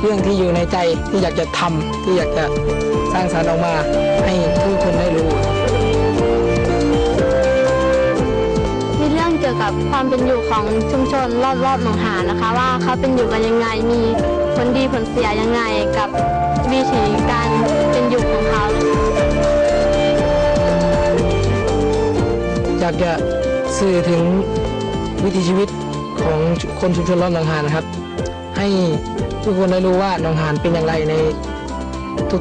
เรื่องที่อยู่ในใจที่อยากจะทำที่อยากจะสร้างสรรค์ออกมาให้ทุกคนได้รู้ มีเรื่องเกี่ยวกับความเป็นอยู่ของชุมชนรอบๆหนองหานนะคะ ว่าเขาเป็นอยู่กันยังไงมีผลดีผลเสียยังไงกับวิถีการเป็นอยู่ของเขาอยากจะสื่อถึงวิถีชีวิตของคนชุมชนรอบหนองหานนะครับ ให้ ทุกคนได้รู้ว่าหนองหานเป็นอย่างไรใน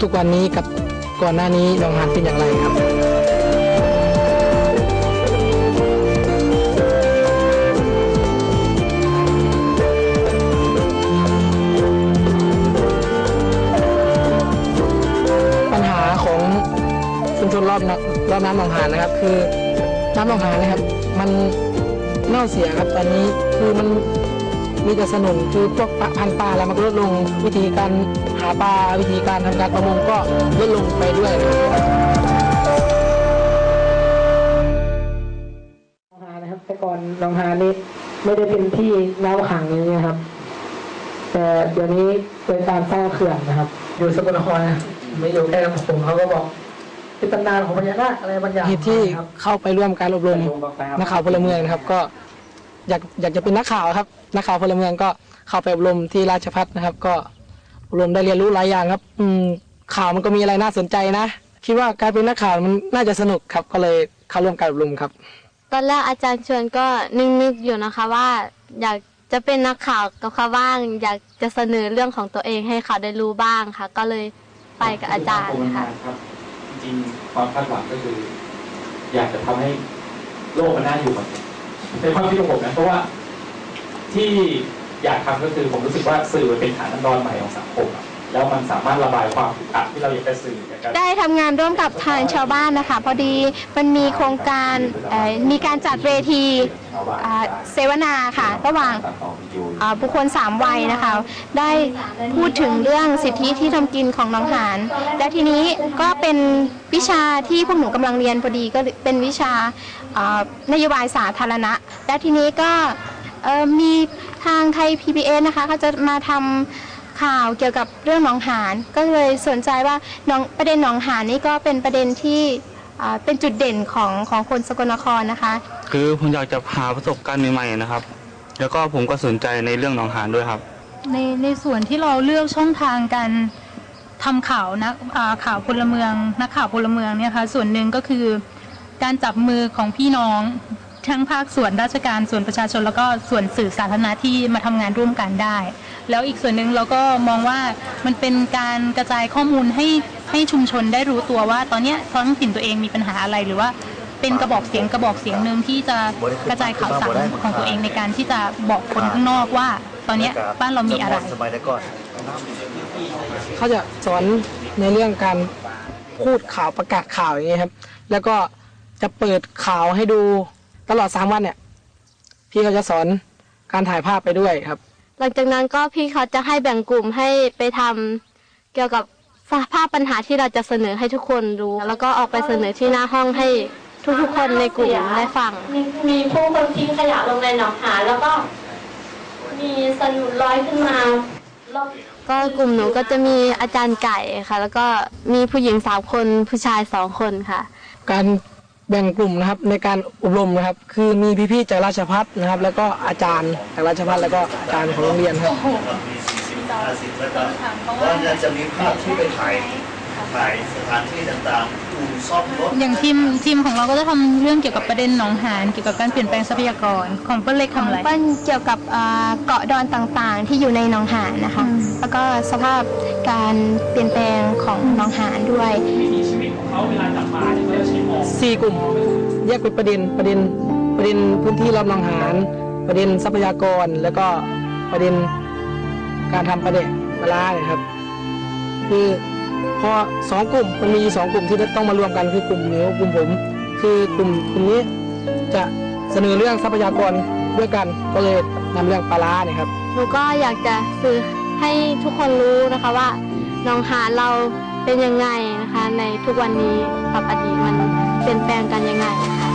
ทุกๆวันนี้กับก่อนหน้านี้หนองหานเป็นอย่างไรครับปัญหาของชุมชนรอบน้ำรอบน้ำหนองหานนะครับ คือน้ำหนองหานนะครับ มันเน่าเสียครับตอนนี้คือมัน มีแต่สนุนคือพวกปลาพันธุ์ปลาแล้วมันก็ลดลงวิธีการหาปลาวิธีการทำการประมงก็ลดลงไปด้วยนะครับหนองหานนะครับแต่ก่อนหนองหานนี่ไม่ได้เป็นที่น้ำขังอย่างนี้ยครับ แต่เดี๋ยวนี้โดยการสร้างเขื่อนนะครับ อยู่สกลนครนะไม่อยู่ใกล้กับผมเขาก็บอกเป็นตำนานของพญานาคอะไรบางอย่างที่เข้าไปร่วมการอบรมนักข่าวพลเมืองนะครับ ก็อยากอยากจะเป็นนักข่าวครับ นักข่าวพลเมืองก็เข้าไปอบรมที่ราชพัฒนะครับ ก็อบรมได้เรียนรู้หลายอย่างครับ อืมข่าวมันก็มีอะไรน่าสนใจนะคิดว่าการเป็นนักข่าวมันน่าจะสนุกครับ ก็เลยเข้าร่วมการอบรมครับ ตอนแรกอาจารย์ชวนก็นึกๆอยู่นะคะว่า อยากจะเป็นนักข่าวกับเขาบ้าง อยากจะเสนอเรื่องของตัวเองให้เขาได้รู้บ้างค่ะ ก็เลยไปกับอาจารย์ค่ะครับ จริงๆความคาดหวังก็คือ อยากจะทำให้โลกมันน่าอยู่แบบนี้ในความคิดของผมนะเพราะว่า ที่อยากทำก็คือผมรู้สึกว่าสื่อเป็นฐานน้ำร้อนใหม่ของสังคมแล้วมันสามารถระบายความอึดอัดที่เราอยากจะสื่อได้ทำงานร่วมกับทางชาวบ้านนะคะ พอดีมันมีโครงการมีการจัดเวทีเสวนาค่ะ ระหว่างบุคคลสามวัยนะคะ ได้พูดถึงเรื่องสิทธิที่ทำกินของน้องหาน และทีนี้ก็เป็นวิชาที่พวกหนูกำลังเรียนพอดีก็เป็นวิชานโยบายสาธารณะ และทีนี้ก็ มีทางไทย PBS นะคะเขาจะมาทำข่าวเกี่ยวกับเรื่องหนองหานก็เลยสนใจว่าน้องประเด็นหนองหานนี่ก็เป็นประเด็นที่อ่าเป็นจุดเด่นของของคนสกลนครนะคะ คือผมอยากจะหาประสบการณ์ใหม่ๆนะครับ แล้วก็ผมก็สนใจในเรื่องหนองหานด้วยครับ ในในส่วนที่เราเลือกช่องทางการทำข่าวนะอ่าข่าวพลเมืองนักข่าวพลเมืองเนี่ยค่ะส่วนหนึ่งก็คือการจับมือของพี่น้อง ทั้งภาคส่วนราชการส่วนประชาชน แล้วก็ส่วนสื่อสาธารณะที่มาทำงานร่วมกันได้ แล้วอีกส่วนหนึ่งเราก็มองว่ามันเป็นการกระจายข้อมูลให้ให้ชุมชนได้รู้ตัวว่า ตอนเนี้ยท้องถิ่นตัวเองมีปัญหาอะไรหรือว่าเป็นกระบอกเสียงกระบอกเสียงหนึ่งที่จะกระจายข่าวสารของตัวเองในการที่จะบอกคนข้างนอกว่า ตอนเนี้ยบ้านเรามีอะไรสมัยแต่ก่อนเขาจะสอนในเรื่องการพูดข่าวประกาศข่าวอย่างเงี้ยครับ แล้วก็จะเปิดข่าวให้ดู ตลอดสามวันเนี่ย พี่เขาจะสอนการถ่ายภาพไปด้วยครับ หลังจากนั้นก็พี่เขาจะให้แบ่งกลุ่มให้ไปทำเกี่ยวกับภาพปัญหาที่เราจะเสนอให้ทุกคนรู้ แล้วก็ออกไปเสนอที่หน้าห้องให้ทุกๆคนในกลุ่มได้ฟัง มีมีผู้คนทิ้งขยะลงในหนองหานแล้วก็มีสนุนลอยขึ้นมารอบก็กลุ่มหนูก็จะมีอาจารย์ไก่ค่ะ แล้วก็มีผู้หญิงสามคนผู้ชายสองคนค่ะ การ แบ่งกลุ่มนะครับในการอบรมนะครับ คือมีพี่ๆจากราชพัฒนะครับ แล้วก็อาจารย์จากราชพัฒแล้วก็อาจารย์ของโรงเรียนครับมีสี่สิบห้าสิบแล้วก็ว่าน่าจะมีภาพที่ไปถ่ายถ่ายสถานที่ต่างๆอู่ซ่อมรถอย่างทีมทีมของเราก็จะทำเรื่องเกี่ยวกับประเด็นหนองหานเกี่ยวกับการเปลี่ยนแปลงทรัพยากรของเปิ้ลเล็กทำอะไร เปิ้ลเกี่ยวกับอ่าเกาะดอนต่างๆ ที่อยู่ในหนองหานนะคะ แล้วก็สภาพการเปลี่ยนแปลงของหนองหานด้วย สี่กลุ่ม แยกเป็นประเด็นประเด็นประเด็นพื้นที่รอบหนองหานประเด็นทรัพยากรแล้วก็ประเด็นการทำประเด็นปลาร้าเนี่ยครับคือพอสองกลุ่มมันมีสองกลุ่มที่ต้องมารวมกันคือกลุ่มหนูกลุ่มผม คือกลุ่มกลุ่มนี้จะเสนอเรื่องทรัพยากรด้วยกันก็เลยนำเรื่องปลาร้าเนี่ยครับหนูก็อยากจะสื่อให้ทุกคนรู้นะคะว่าหนองหานเรา เป็นยังไงนะคะ ในทุกวันนี้กับอดีตมันเปลี่ยนแปลงกันยังไงคะ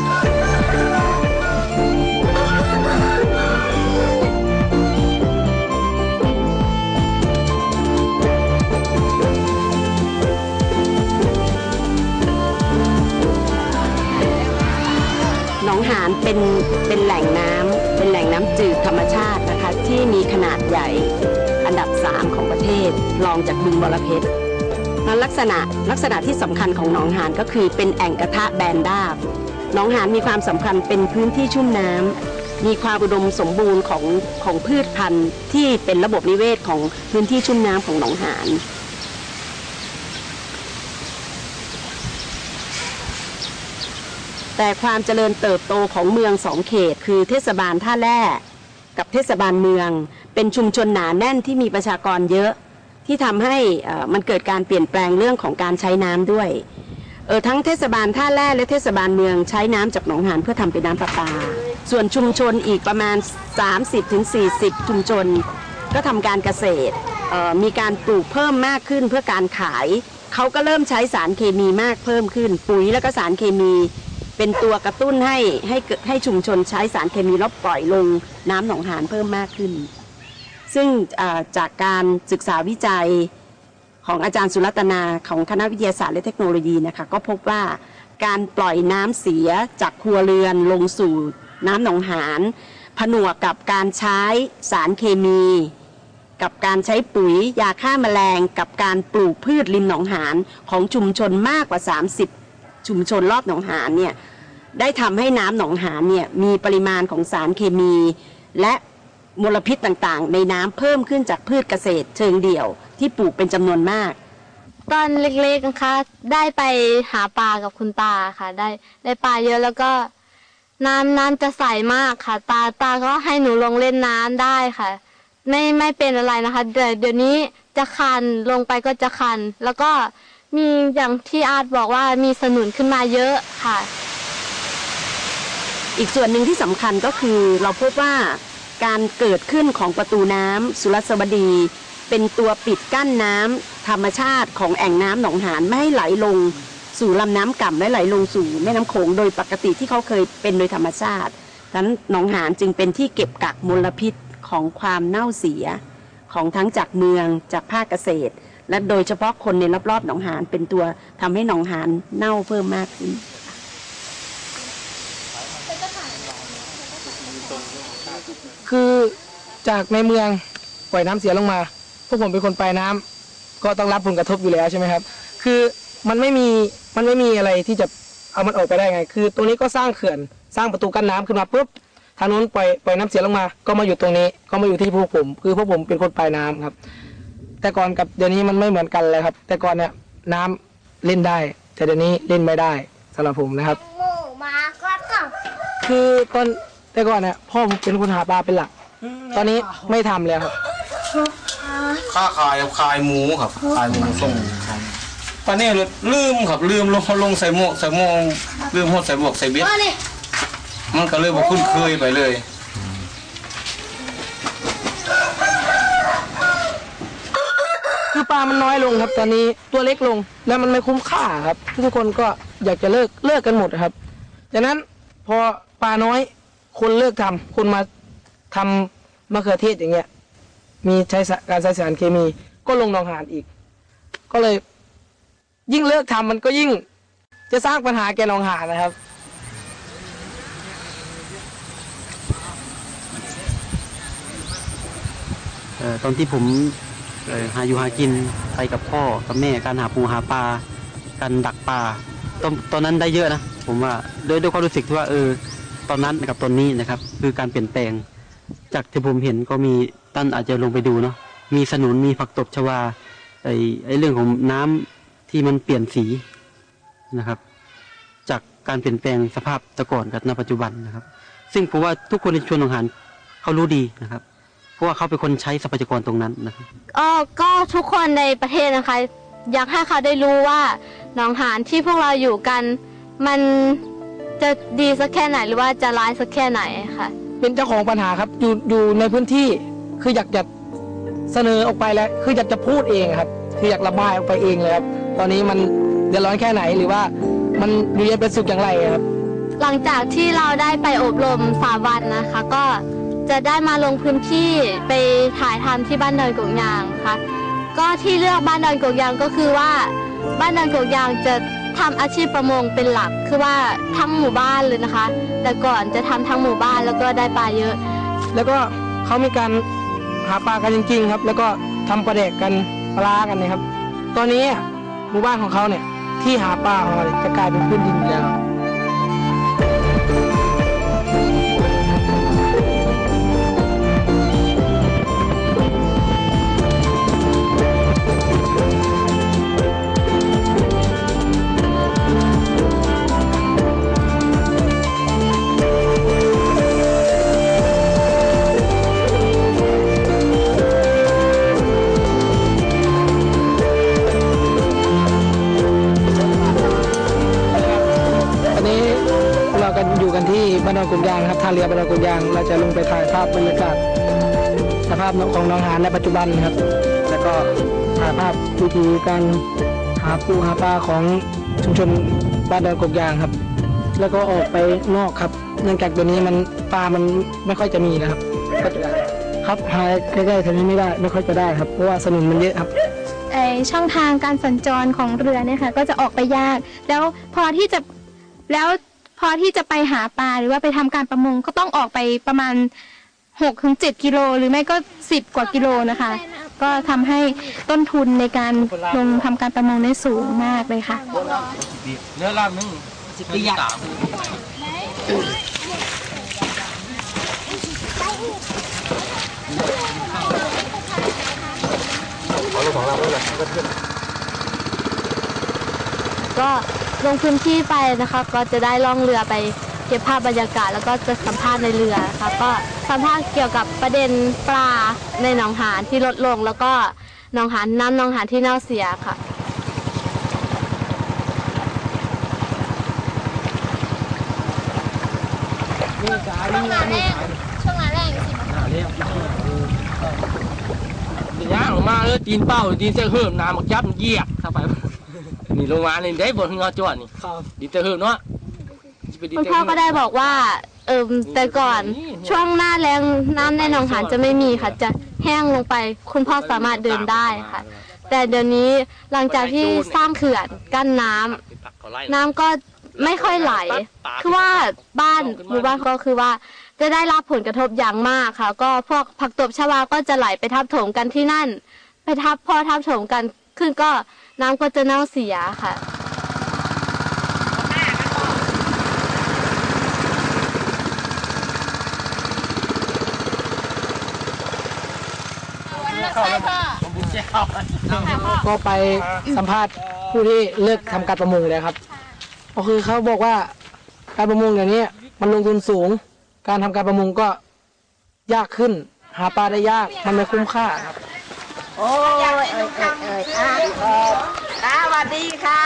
หนองหานเป็นเป็นแหล่งน้ำเป็นแหล่งน้ำจืดธรรมชาตินะคะ ที่มีขนาดใหญ่อันดับ 3 ของประเทศรองจากบึงบรเพชร แล้วลักษณะลักษณะที่สำคัญของหนองหานก็คือเป็นแอ่งกระทะแบนดาบหนองหานมีความสำคัญเป็นพื้นที่ชุ่มน้ำมีความอุดมสมบูรณ์ของของพืชพันธุ์ที่เป็นระบบนิเวศของพื้นที่ชุ่มน้ำของหนองหานแต่ความเจริญเติบโตของเมืองสองเขต คือเทศบาลท่าแร่กับเทศบาลเมือง เป็นชุมชนหนาแน่นที่มีประชากรเยอะ ที่ทำให้มันเกิดการเปลี่ยนแปลงเรื่องของการใช้น้ำด้วยเออทั้งเทศบาลท่าแร่และเทศบาลเมืองใช้น้ำจากหนองหานเพื่อทำเป็นน้ำประปา ส่วนชุมชนอีกประมาณ 30-40 ชุมชน ก็ทำการเกษตรออมีการปลูกเพิ่มมากขึ้นเพื่อการขาย เขาก็เริ่มใช้สารเคมีมากเพิ่มขึ้น ปุ๋ยแล้วก็สารเคมีเป็นตัวกระตุ้นให้ให้ให้ชุมชนใช้สารเคมีล้วปล่อยลงน้ำหนองหานเพิ่มมากขึ้น ซึ่งจากการศึกษาวิจัยของอาจารย์สุรัตนาของคณะวิทยาศาสตร์และเทคโนโลยีนะคะก็พบว่าการปล่อยน้ำเสียจากครัวเรือนลงสู่น้ำหนองหานผนวกกับการใช้สารเคมี กับการใช้ปุ๋ยยาฆ่าแมลง กับการปลูกพืชริมหนองหานของชุมชนมากกว่า 30 ชุมชนรอบหนองหานเนี่ยได้ทำให้น้ำหนองหานเนี่ยมีปริมาณของสารเคมี และ มลพิษต่างๆ ในน้ำเพิ่มขึ้นจากพืชเกษตร เชิงเดี่ยวที่ปลูกเป็นจำนวนมาก ตอนเล็กๆนะคะ ได้ไปหาปลากับคุณตาค่ะ ได้ได้ปลาเยอะแล้วก็ น้ำน้ำจะใสมากค่ะ ตาตาก็ให้หนูลงเล่นน้ำได้ค่ะ ไม่ไม่เป็นอะไรนะคะเดี๋ยวเดี๋ยวนี้จะคันลงไปก็จะคัน แล้วก็มีอย่างที่อาร์ตบอกว่ามีสนุนขึ้นมาเยอะค่ะ อีกส่วนหนึ่งที่สำคัญก็คือเราพบว่า การเกิดขึ้นของประตูน้ำสุรสวดี เป็นตัวปิดกั้นน้ำธรรมชาติของแอ่งน้ำหนองหานไม่ให้ไหลลงสู่ลำน้ำก่ำและไหลลงสู่แม่น้ำโขงโดยปกติที่เขาเคยเป็นโดยธรรมชาติดังนั้นหนองหานจึงเป็นที่เก็บกักมลพิษของความเน่าเสีย ของทั้งจากเมืองจากภาคเกษตร และโดยเฉพาะคนในรอบๆหนองหานเป็นตัวทำให้หนองหานเน่าเพิ่มมากขึ้น คือจากในเมืองปล่อยน้ำเสียลงมา พวกผมเป็นคนปลายน้ำก็ต้องรับผลกระทบอยู่แล้วใช่ไหมครับ คือมันไม่มีมันไม่มีอะไรที่จะเอามันออกไปได้ไง คือตรงนี้ก็สร้างเขื่อนสร้างประตูกั้นน้ำขึ้นมาปุ๊บทางนู้นปล่อยปล่อยน้ำเสียลงมา ก็มาอยู่ตรงนี้ ก็มาอยู่ที่พวกผม คือพวกผมเป็นคนปลายน้ำครับ แต่ก่อนกับเดี๋ยวนี้มันไม่เหมือนกันเลยครับ แต่ก่อนเนี่ยน้ำเล่นได้ แต่เดี๋ยวนี้เล่นไม่ได้สำหรับผมนะครับ คือตอน แต่ก่อนเนี่ยพ่อผมเป็นคนหาปลาเป็นหลัก ตอนนี้ไม่ทำแล้วครับค้าขายครับขายหมูครับขายหมูส่งครับตอนนี้ลืมครับลืมลงลงใส่หมวกใส่หมวกลืมหดใส่บวกใส่เบ็ดมันก็เลยบอกคุ้นเคยไปเลย คือปลามันน้อยลงครับ ตอนนี้ตัวเล็กลงแล้วมันไม่คุ้มค่าครับ ทุกคนก็อยากจะเลิกเลิกกันหมดครับดังนั้นพอปลาน้อย คนเลิกทำคนมาทำมะเขือเทศอย่างเงี้ย มีใช้การใช้สารเคมี ก็ลงหนองหานอีก ก็เลย ยิ่งเลิกทำมันก็ยิ่ง จะสร้างปัญหาแก่หนองหานนะครับเอ่อตอนที่ผมหาอยู่หากินไปกับพ่อกับแม่การหาปูหาปลาการดักปลาตอนตอนนั้นได้เยอะนะผมว่าโดยด้วยความรู้สึกที่ว่าเออ ตอนนั้นกับตอนนี้นะครับ คือการเปลี่ยนแปลง จากที่ผมเห็นก็มีตั้นอาจจะลงไปดูเนาะมีสนุนมีผักตบชวาไอ้ไอ้เรื่องของน้ำที่มันเปลี่ยนสีนะครับ จากการเปลี่ยนแปลงสภาพตะก่อนกับณปัจจุบันนะครับ ซึ่งผมว่าทุกคนในชวนหนองหานเขารู้ดีนะครับ เพราะว่าเขาเป็นคนใช้ทรัพยากรตรงนั้นนะครับก็ก็ทุกคนในประเทศนะคะ อยากให้เขาได้รู้ว่าหนองหานที่พวกเราอยู่กันมัน จะดีสักแค่ไหนหรือว่าจะร้ายสักแค่ไหนค่ะ เป็นเจ้าของปัญหาครับอยู่อยู่ในพื้นที่คืออยากจะเสนอออกไปแล้ว คืออยากจะพูดเองครับ คืออยากระบายออกไปเองเลยครับ ตอนนี้มันเดือดร้อนแค่ไหนหรือว่ามันอยู่เย็นเป็นสุขอย่างไรครับ หลังจากที่เราได้ไปอบรมสามวันนะคะ ก็จะได้มาลงพื้นที่ไปถ่ายทำที่บ้านดอนกงยางค่ะ ก็ที่เลือกบ้านดอนกงยางก็คือว่า บ้านดอนกงยางจะ ทำอาชีพประมงเป็นหลักคือว่าทั้งหมู่บ้านเลยนะคะ แต่ก่อนจะทำทั้งหมู่บ้านแล้วก็ได้ปลาเยอะ แล้วก็เขามีการหาปลากันจริง ๆ ครับ แล้วก็ทำปลาแดกกันปลากันนะครับ ตอนนี้หมู่บ้านของเขาเนี่ยที่หาปลาของเราเนี่ยจะกลายเป็นพื้นดินไปแล้วานดอนกุนยางครับท่าเรือบ้านดอนกุนยาง เราจะลงไปถ่ายภาพบรรยากาศสภาพของน้องหานในปัจจุบันครับ แล้วก็ถ่ายภาพวิธีการหาปูหาปลาของชุมชนบ้านดอนกุนยางครับ แล้วก็ออกไปนอกครับ เนื่องจากเดี๋ยวนี้มันปลามันไม่ค่อยจะมีนะครับก็จะครับหาใกล้ๆแถวนี้ไม่ได้ไม่ค่อยจะได้ครับเพราะว่าสนุนมันเยอะครับไอช่องทางการสัญจรของเรือเนี่ยค่ะก็จะออกไปยาก แล้วพอที่จะแล้ว พอที่จะไปหาปลาหรือว่าไปทำการประมงก็ต้องออกไปประมาณ6ถึง7กิโลหรือไม่ก็10กว่ากิโลนะคะ ก็ทำให้ต้นทุนในการลงทำการประมงได้สูงมากเลยค่ะเนื้อลาบนึงสิบปียาก็ล งพื้นที่ไปนะคะ ก็จะได้ล่องเรือไปเก็บภาพบรรยากาศแล้วก็จะสัมภาษณ์ในเรือนะคะก็สัมภาษณ์เกี่ยวกับประเด็นปลาในหนองหานที่ลดลง แล้วก็หนองหานน้ำหนองหานที่เน่าเสียค่ะช่วงงานแรกช่วงงานแรกสิย่างออกมาเลยตีนเป้าตีนเสื้อเหิมน้ำมักยับมันเหยียบเข้าไป นี่ลงมานี่ได้บนขึ้นเงาจอดนี่ดีเสื้อเหิมเนาะสิไปดีคุณเสื้อพ่อเหิมก็ได้บอกว่า เออแต่ก่อนช่วงหน้าแรงน้ำในหนองหานจะไม่มีค่ะ จะแห้งลงไปคุณพ่อสามารถเดินได้ค่ะ แต่เดี๋ยวนี้หลังจากที่สร้างเขื่อนกั้นน้ำน้ำก็ไม่ค่อยไหล คือว่าบ้านหมู่บ้านก็คือว่าจะได้รับผลกระทบอย่างมากค่ะ ก็พวกผักตบชวาก็จะไหลไปทับถมกันที่นั่น ไปทับพอทับถมกันขึ้นก็ น้ำก็จะเน่าเสียค่ะ ก็ไปสัมภาษณ์ผู้ที่เลิกทำการประมงเลยครับก็คือเขาบอกว่าการประมงเดี๋ยวนี้มันลงทุนสูง การทำการประมงก็ยากขึ้น หาปลาได้ยากมันไม่คุ้มค่าครับ โอ้ยเอ้ยเอ้ยเอ้ยอะค่ะสวัสดีค่ะ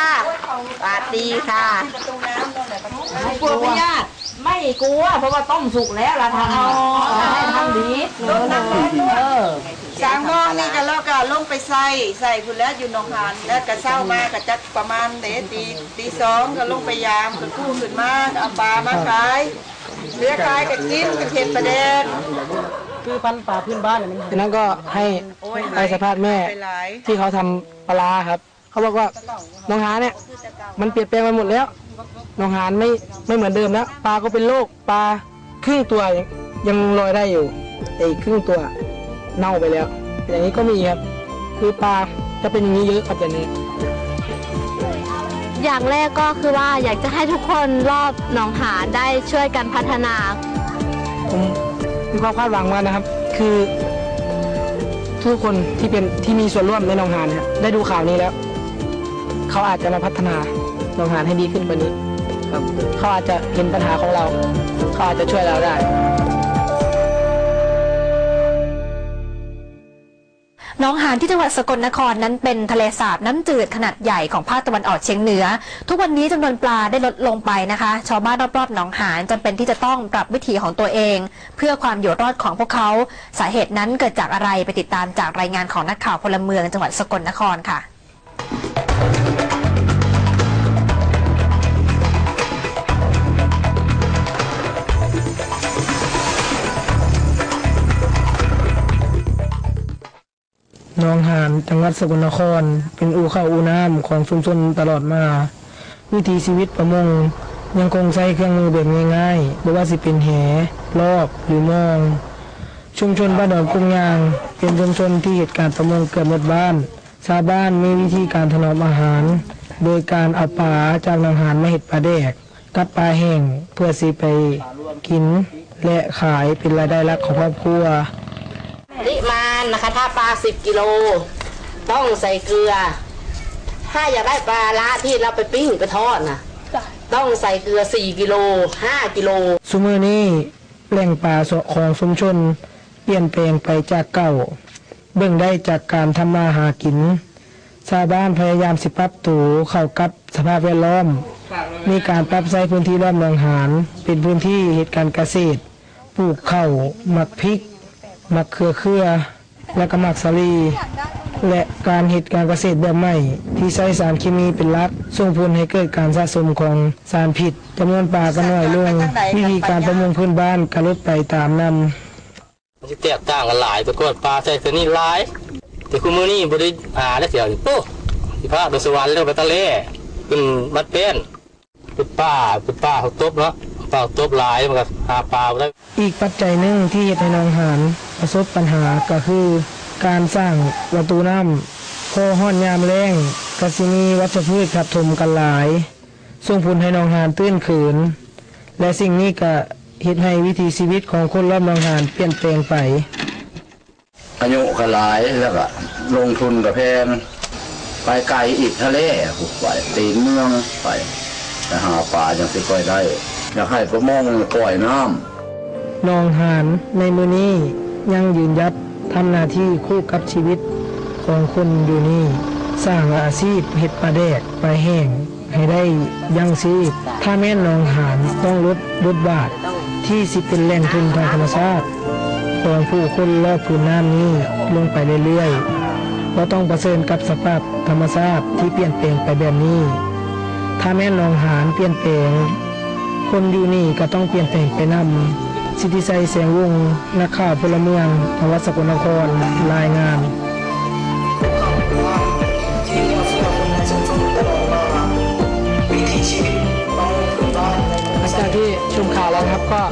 สวัสดีค่ะไม่กลัวไม่ยากไม่กลัว เพราะว่าต้มสุกแล้วละทำให้ทำดีเออสางโมองนี่ก็แล้วก็ลงไปใส่ใส่พุ่นแล้วอยู่หนองหานแล้วก็เช้ามาก็จัดประมาณเดตีตีสองก็ลงไปยามก็กู้ขึ้นมากเอาปลามาขาย เหลือขายก็กินก็เห็ดประเด็นคือพันปลาพื้นบ้านฉะนั้นก็ให้ไปสัมภาษณ์แม่ที่เขาทำปลาร้าครับ เขาบอกว่าน้องหานเนี่ย มันเปลี่ยนแปลงไปหมดแล้วน้องหานไม่ไม่เหมือนเดิมแล้วปลาก็เป็นโรคปลาครึ่งตัวยังยังลอยได้อยู่แต่อีกครึ่งตัวเน่าไปแล้ว อย่างนี้ก็มีครับ คือปลาจะเป็นอย่างนี้เยอะครับอย่างนี้ อย่างแรกก็คือว่าอยากจะให้ทุกคนรอบหนองหานได้ช่วยกันพัฒนาผมมีความคาดหวังว่านะครับ คือ ทุกคนที่เป็นที่มีส่วนร่วมในหนองหานเนี่ยได้ดูข่าวนี้แล้ว เขาอาจจะมาพัฒนาหนองหานให้ดีขึ้นกว่านี้ ครับเขาอาจจะเห็นปัญหาของเรา เขาอาจจะช่วยเราได้ น้องหานที่จังหวัดสกลนครนั้นเป็นทะเลสาบน้ำจืดขนาดใหญ่ของภาคตะวันออกเฉียงเหนือ ทุกวันนี้จำนวนปลาได้ลดลงไปนะคะ ชาวบ้านรอบๆหนองหานจำเป็นที่จะต้องปรับวิถีของตัวเอง เพื่อความอยู่รอดของพวกเขา สาเหตุนั้นเกิดจากอะไรไปติดตามจากรายงานของนักข่าวพลเมืองจังหวัดสกลนครค่ะ นองหานจังหวัดสกลนคร เป็นอู่ข้าวอู่น้ำของชุมชนตลอดมา วิถีชีวิตประมง ยังคงใช้เครื่องมือแบบง่ายๆไม่ว่าสิเป็นแหรอบหรือมอง ชุมชนบ้านดอนกุ้งยาง เป็นชุมชนที่เหตุการณ์ประมงเกิดหมดบ้าน ชาวบ้านมีวิธีการถนอมอาหาร โดยการเอาปลาจากหนองหานมาเห็ดปลาแดกกับปลาแห้งเพื่อสิไปกินและขายเป็นรายได้หลักของครอบครัว นะคะ ถ้าปลา10กิโลต้องใส่เกลือ ถ้าอยากได้ปลาละที่เราไปปิ้งไปทอดนะต้องใส่เกลือ4กิโล5กิโลสุมือนี้แหล่งป่าสะของชุมชน เปลี่ยนแปลงไปจากเก่า เบิ่งได้จากการทำมาหากิน ชาวบ้านพยายามสิปรับตัวเข้ากับสภาพแวดล้อม มีการปรับใช้พื้นที่รอบหนองหาน เป็นพื้นที่เหตุการณ์เกษตร ปลูกข้าวหมักพริกหมักเขือเครือ และก็หมักสาลีและการเหตุการณ์เกษตรแบบใหม่ ที่ใช้สารเคมีเป็นหลัก ส่งผลให้เกิดการสะสมของสารพิษจำนวนปลาก็น้อยลงวิธีการประมงพื้นบ้านก็ลดไปตามนำมันจะแตกต่างกันหลายแต่ก่อนปลาใส่ตัวนี้หลาย แต่คุณมือนี่บริหาได้เสียวนี่ปุ๊บที่พาดสวรรค์เรื่องไปทะเลเป็นมัดเป็นเป็นป้าเป็นป้าเขาตบเนาะ เขาตบหลายมันก็หาปลาบ่ได้อีกปัจจัยหนึ่งที่เฮ็ดให้หนองหานประสบปัญหาก็คือ การสร้างประตูน้ำพอห้อนยามแรงกสิมีวัชพืชขับถมกันหลาย ส่งผลให้หนองหานตื้นเขิน และสิ่งนี้ก็เฮ็ดให้วิถีชีวิตของคนรอบหนองหานเปลี่ยนแปลงไปอายุก็หลายแล้วก็ลงทุนกับแพงไปไกลอีกทะเลหุบไปตีนเมืองไป แต่หาปลายังสิค่อยได้ อยากให้ประมงปล่อยน้ำนองหานในมือนี้ยังยืนยัดทำหน้าที่คู่กับชีวิตของคนอยู่นี่ สร้างอาชีพเห็ดปลาแดกปลาแห้งให้ได้ยังชีพถ้าแม่นนองหานต้องลดลดบาทที่สิเป็นแหล่งทุนทางธรรมชาติของผู้คนรอบผืนน้ำนี้ลงไปเรื่อยๆเราต้องประเสริญกับสภาพธรรมชาติที่เปลี่ยนแปลงไปแบบนี้ ถ้าแม่นหนองหานเปลี่ยนแปลง คนอยู่นี่ก็ต้องเปลี่ยนแปลงไปนำสิทธิชัยแสงวงนักข่าวพลเมืองจังหวัดสกลนครรายงานหลังจากที่ชมข่าวแล้วนะครับก็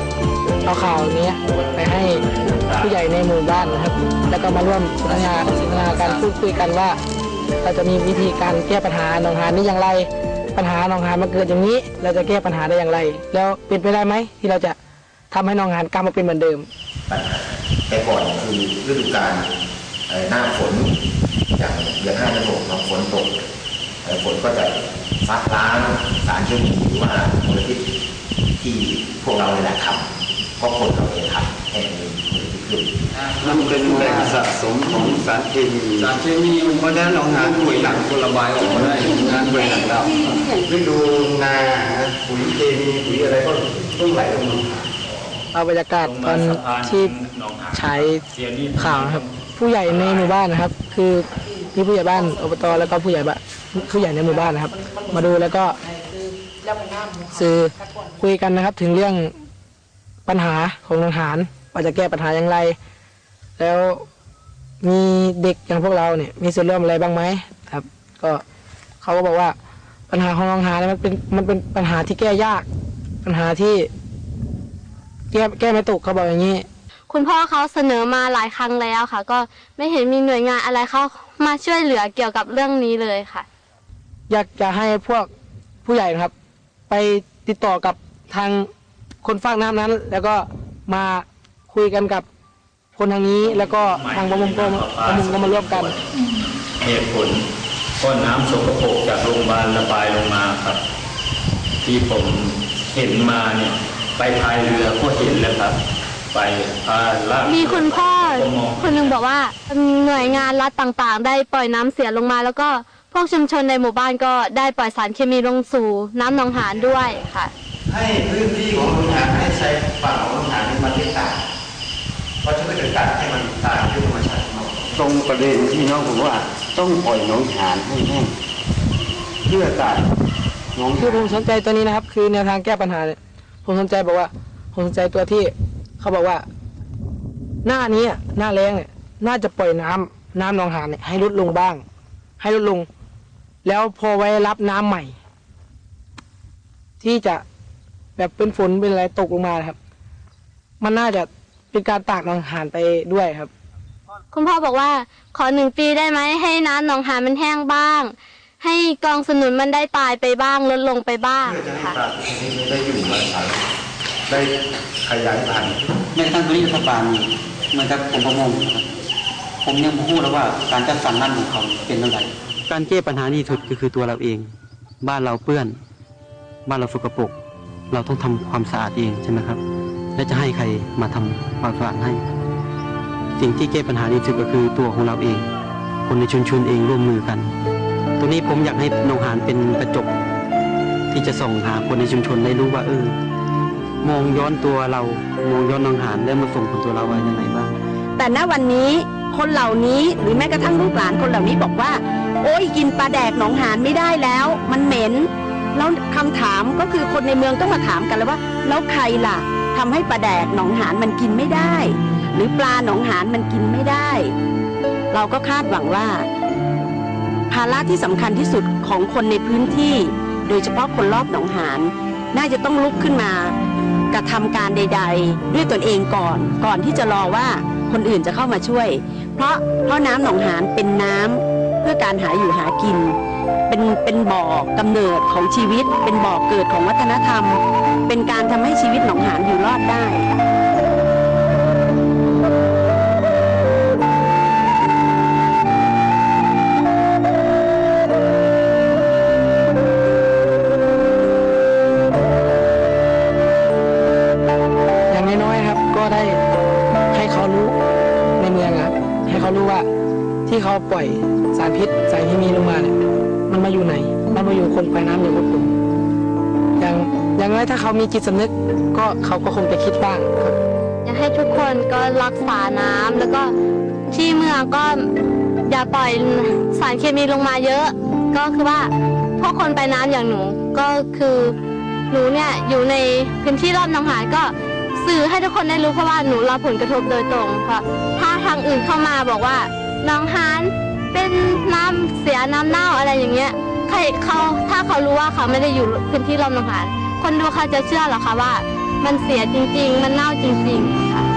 เอาข่าวนี้ไปให้ผู้ใหญ่ในหมู่บ้านนะครับ แล้วก็มาร่วมสนทนาสนทนาการพูดคุยกันว่า เราจะมีวิธีการแก้ปัญหาหนองหานนี้อย่างไร ปัญหาหนองหานมาเกิดอย่างนี้ เราจะแก้ปัญหาได้อย่างไร แล้วเป็นไปได้ไหมที่เราจะทำให้หนองหานกลับมาเป็นเหมือนเดิมปัญหาแต่ก่อนคือฤดูกาลหน้าฝนอย่างเดือนห้าเดือนหกเราฝนตกฝนก็จะซักล้างสารเคมีหรือว่ามลพิษที่พวกเราเนี่ยแหละทำเพราะคนเราเองทำให้มีมลพิษขึ้น มันเป็นแหล่งสะสมของสารเคมีสารเคมีเพราะฉะนั้นเราหาปุ๋ยหลังคนระบายออกมาได้งานปุ๋ยหลังเราฤดูนาปุ๋ยเคมีปุ๋ยอะไรก็ต้องไหลลงมาเอาบรรยากาศตอนที่ใช้ข่าวนะครับ ผู้ใหญ่ในหมู่บ้านนะครับ คือมีผู้ใหญ่บ้านอบตแล้วก็ผู้ใหญ่บ้านผู้ใหญ่ในหมู่บ้านนะครับ มาดูแล้วก็สื่อคุยกันนะครับ ถึงเรื่องปัญหาของโรงหาร ว่าจะแก้ปัญหาอย่างไร แล้วมีเด็กอย่างพวกเราเนี่ยมีส่วนร่วมอะไรบ้างไหมครับ ก็เขาก็บอกว่าปัญหาของโรงหารเนี่ยมันเป็นมันเป็นปัญหาที่แก้ยาก ปัญหาที่ แก้แก้ไม่ตกเขาบอกอย่างนี้คุณพ่อเขาเสนอมาหลายครั้งแล้วค่ะ ก็ไม่เห็นมีหน่วยงานอะไรเข้ามาช่วยเหลือเกี่ยวกับเรื่องนี้เลยค่ะ อยากจะให้พวกผู้ใหญ่นะครับ ไปติดต่อกับทางคนฝากน้ำนั้น แล้วก็มา คุยกันกับคนทางนี้แล้วก็ทางประมงก็ประมงก็มาร่วมกัน เหตุผลเพราะน้ำสกปรกจากโรงพยาบาลระบายลงมาครับ ที่ผมเห็นมาเนี่ย ไปพายเรือก็เห็นแล้วครับ ไปพาลากมีคุณพ่อคนหนึงบอกว่าหน่วยงานรัฐต่างๆ ได้ปล่อยน้ำเสียลงมาแล้วก็พวกชุมชนในหมู่บ้านก็ได้ปล่อยสารเคมีลงสู่น้ำหนองหานด้วยค่ะ ให้พื้นที่ของโรงงานให้ใช้ฝั่งของโรงงานนี้มันไม่ต่าง เพราะฉะนั้นเกิดการให้มันตางด้วยธรรมชาติตรงประเด็นที่น้องผมว่าต้องปล่อยน้องหานให้แห้งเพื่อการน้องคือผมสนใจตัวนี้นะครับ คือแนวทางแก้ปัญหาเนี่ยผมสนใจบอกว่า ผมสนใจตัวที่เขาบอกว่า หน้านี้หน้าแรงเนี่ย น่าจะปล่อยน้ำน้ำหนองหานเนี่ยให้ลดลงบ้าง ให้ลดลง แล้วพอไว้รับน้ำใหม่ ที่จะแบบเป็นฝนเป็นอะไรตกลงมาครับ มันน่าจะ เป็นการตากหนองหานไปด้วยครับ คุณพ่อบอกว่า ขอหนึ่งปีได้ไหมให้น้ำหนองหานมันแห้งบ้าง ให้กองสนุนมันได้ตายไปบ้างลดลงไปบ้างเพื่อจะให้ค่ะปลาชนิดนี้ได้อยู่อาศัยได้ขยายพันธุ์แม้กระทั่งตัวนี้รัฐบาลเหมือนกับกรมประมงนะครับผมยังไม่รู้แล้วว่าการจัดสรรน้ำของเขาเป็นยังไงการแก้ปัญหานี้สุดก็คือตัวเราเอง บ้านเราเปื้อน บ้านเราสกปรกเราต้องทำความสะอาดเองใช่ไหมครับ และจะให้ใครมาทำความสะอาดให้ สิ่งที่แก้ปัญหานี้สุดก็คือตัวของเราเอง คนในชุมชนเองร่วมมือกันตัวนี้ผมอยากให้หนองหานเป็นกระจก ที่จะส่องหาคนในชุมชนได้รู้ว่าเออมองย้อนตัวเรามองย้อนหนองหานแล้วมาส่งผลตัวเราไว้ยังไงบ้าง แต่ณวันนี้คนเหล่านี้หรือแม้กระทั่งลูกหลานคนเหล่านี้บอกว่า โอ้ยกินปลาแดกหนองหานไม่ได้แล้ว มันเหม็นแล้วคำถามก็คือคนในเมืองต้องมาถามกันเลยว่า แล้วใครล่ะ ทำให้ปลาแดกหนองหานมันกินไม่ได้ หรือปลาหนองหานมันกินไม่ได้ เราก็คาดหวังว่า ภาระที่สำคัญที่สุดของคนในพื้นที่ โดยเฉพาะคนรอบหนองหานน่าจะต้องลุกขึ้นมากระทำการใด ๆ ด้วยตนเองก่อน ก่อนที่จะรอว่าคนอื่นจะเข้ามาช่วย เพราะเพราะน้ำหนองหานเป็นน้ำเพื่อการหาอยู่หากิน เป็นเป็นบ่อกำเนิดของชีวิต เป็นบ่อเกิดของวัฒนธรรม เป็นการทำให้ชีวิตหนองหานอยู่รอดได้อย่างน้อยๆ ถ้าเขามีจิตสำนึกก็เขาก็คงจะคิดบ้างครับอยากให้ทุกคนก็รักษาน้ำแล้วก็ที่เมืองก็อย่าปล่อยสารเคมีลงมาเยอะ ก็คือว่าพวกคนไปน้ำอย่างหนูก็คือหนูเนี่ยอยู่ในพื้นที่รอบหนองหานก็สื่อให้ทุกคนได้รู้เพราะว่าหนูรับผลกระทบโดยตรงเพราะถ้าทางอื่นเข้ามาบอกว่าหนองหานเป็นน้ำเสียน้ำเน่าอะไรอย่างเงี้ยใครเขาถ้าเขารู้ว่าเขาไม่ได้อยู่พื้นที่รอบหนองหาน คนดูเขาจะเชื่อหรอคะว่า มันเสียจริง ๆ มันเน่าจริง ๆ ค่ะ